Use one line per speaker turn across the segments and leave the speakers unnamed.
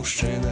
мужчина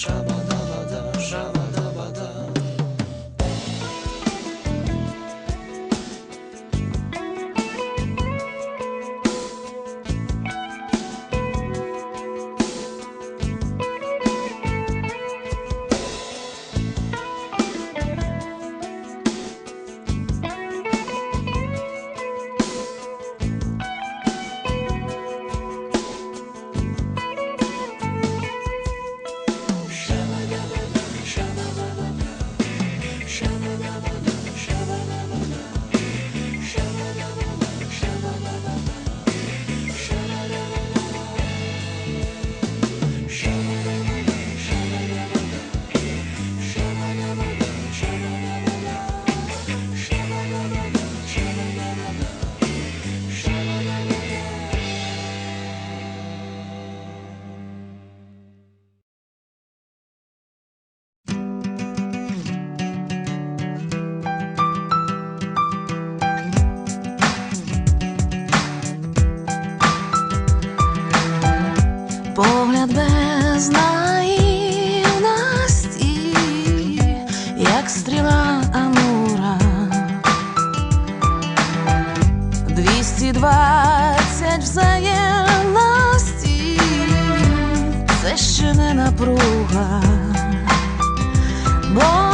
Shabbat. двадцять
взаємності, це ще не напруга. Бо